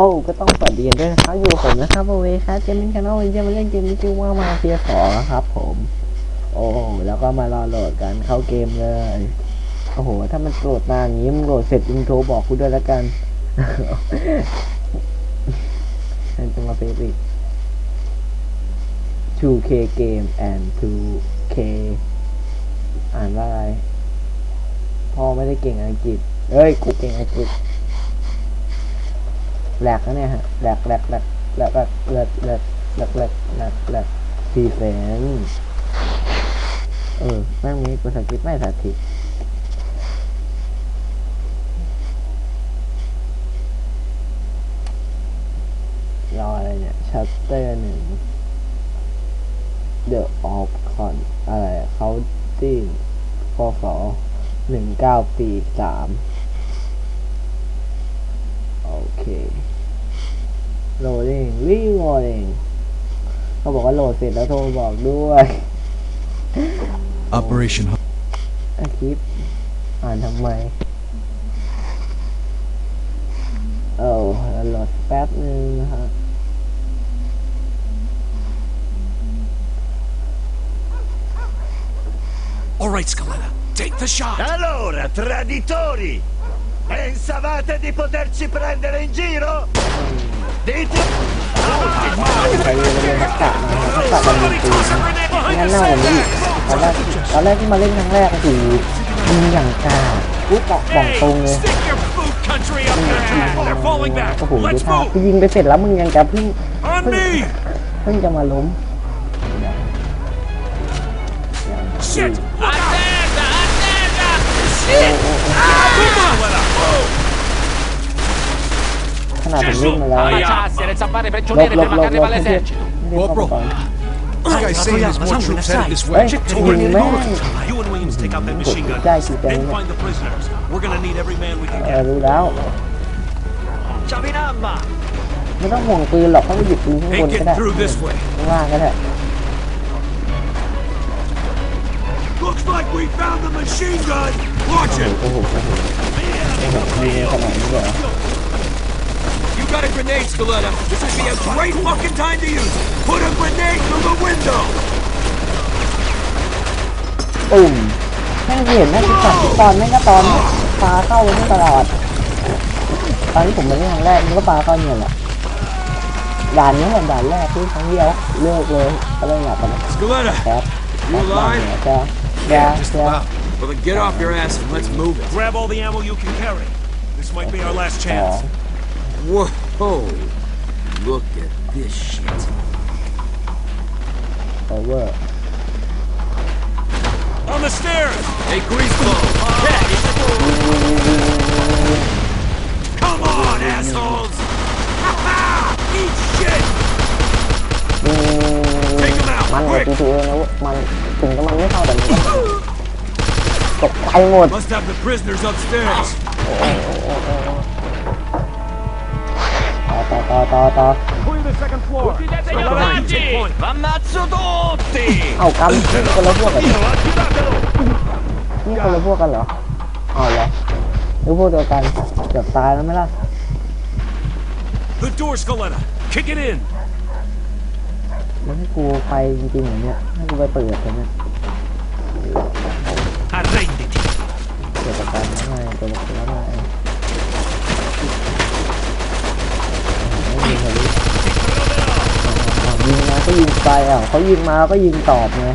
โอ้ก็ต้องสวัสดีกันด้วยนะครับอยู่ผมนะครับโอเวครับเกมมิ่งชาแนลวันนี้จะมาเล่นเกมที่ชื่อว่ามาเฟียสองครับ ผม โอ้แล้วก็มารอโหลดกันเข้าเกมเลยโอ้โหถ้ามันโหลดมาอย่างนี้มึงโหลดเสร็จอินโทรบอกกูด้วยแล้วกันฉันจะมาเฟซอีก 2K game and 2K อ่านว่าอะไรพ่อไม่ได้เก่งอังกฤษเอ้ยกูเก่งอังกฤษ แหลกนะเนี่ยฮะแหลกแหลกแหลกแหลกแหลกแหลกแหลกแหลกแหลกแหลกแหลกสี่แสนเออแม่งมีภาษาอังกฤษไม่สาธิตรออะไรเนี่ยชัตเตอร์หนึ่ง The of Con อะไรเขาตีนพศหนึ่งเก้าปีสาม เคโหลดเองรีโหลดเองเขาบอกว่าโหลดเสร็จแล้วโทรบอกด้วย Operation Hub. อาคลิป อ่านทำไม เออโหลดแป๊บนึงนะฮะ All right, Scaletta, take the shot. Allora, traditori! Pensavate di poterci prendere in giro? Dite... ใช้เรียนเรียนทักษะมาครับทักษะการยิงปืนนะงั้นหน้าผมนี่ตอนแรกตอนแรกที่มาเล่นครั้งแรกก็คือยิงอย่างกาปุ๊บบอกบอกตรงเลยโอ้โหดูท่า move. คือยิงไปเสร็จแล้วมึงยังจะเพิ่งเพิ่งจะมาล้ม Shit. Attenta, attenta. Shit. Scaletta, บ all'esercito. เรียกเข้ามาก่อน This guy's saying there's more troops headed this เฮ้ย way. ยิงแม่ง You and Williams take out that machine gun. ใกล้กี่เต็ม Then เนี่ย find the prisoners. We're gonna need every man we can เออ get. รู้แล้ว Ciavinamma! ไม่ต้องห่วงปืนหรอกเขาไปหยิบปืนข้างบน Ain't ก็ได้ getting through this way. ข้างล่างก็ได้ Looks like we found the machine gun! Watch it! โอ้โหโอ้โหโอ้โหยิงขนาดนี้เลยเหรอ You got a grenade, Scaletta. This would be a great fucking time to use it. Put a grenade through the window! ตุ่มแม่งเห็นแม่งทุกตอนทุกตอนแม่งก็ตอนปลาเข้าไปตลอด ตอนที่ผมมาเล่นครั้งแรกมันก็ปลาเข้าเนี่ยแหละด่านนี้แหละด่านแรกที่ครั้งเดียวเลิกเลยก็เลยอยากไป Scaletta! แคปแคปบ้านเนี่ยจะยาจะ Well, then get off your ass and let's move it. Grab all the ammo you can carry. This might be our last อ๋อ chance. Whoa! Look at this shit. โอเวอร์ On the stairs! Hey, Greaseball! Come on, assholes! Eat shit! อืม Take him out! มันเลย Quick! ทีทีเองนะเว้ยมันถึงจะมันไม่เข้าแต่มันก็ตกใจหมด Must have the prisoners upstairs. ต่อต่อต่อต่อต่อ Uccidete gli operanti! Ammazzo tutti! เอากำนี่คนละพวกกันนี่คนละพวกกันเหรออ๋อเหรอหรือพวกเดียวกันเกือบตายแล้วไหมล่ะ The door, Scaletta! Kick it in! มันให้กูไปจริงๆเหรอเนี่ยให้กูไปเปิดใช่ไหม Arrenditi! เกิดจากการแล้วไงเกิดจากการแล้วไงไม่ยิงเขาดิ ยิงมาก็ยิงไปอะเขายิงมาก็ยิงตอบไง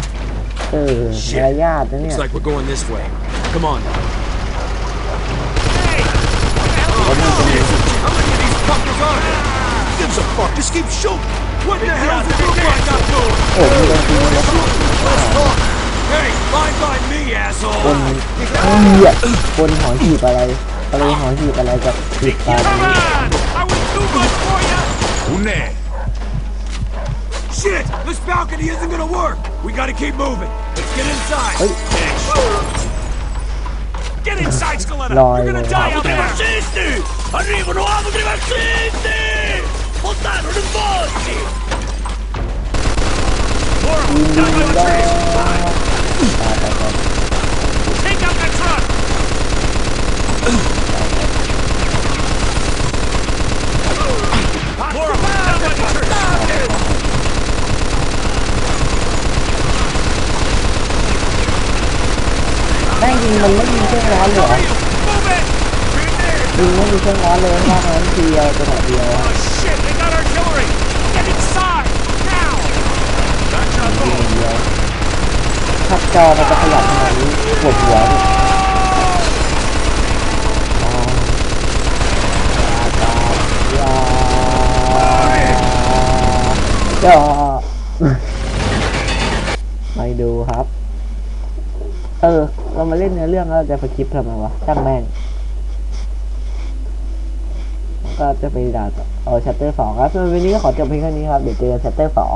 เออมารยาทนะเนี่ย Looks like we're going this way. Come on. What How many of these fuckers are there? Gives a fuck. Just keep shooting. What the hell's the group like up doing? โอ้มีโดนตีแล้ว Let's talk. Hey, fine by me, คน asshole. เหี้ยคนหอนหีบอะไรอะไรหอนหีบอะไรกับหีบตาตรงนี้ on! I was too much for you! Shit! This balcony isn't gonna work! We gotta keep moving! Let's get inside! Oh. Get inside, Skeletta! no, You're gonna die out there! Fascisti! Arrivano altri fascisti! Portarono in bossi! Laura, down by the tree! Take out that truck! มันไม่มีเครื่องร้อนเหรอดูไม่มีเครื่องร้อนเลยมากนั้นทีเดียวจังหวเดียวถ้าจอมันจะขยับขนาดนี้ปวดหัวดิก็ไปดูครับ เออ เรามาเล่นเนื้อเรื่องแล้วเราจะไปคลิปทำไมวะช่างแม่ง ก็จะไปด่าต่อเอาชัตเตอร์สองครับส่วนวันนี้ก็ขอจบเพียงแค่นี้ครับ เดี๋ยวเจอกันชัตเตอร์สอง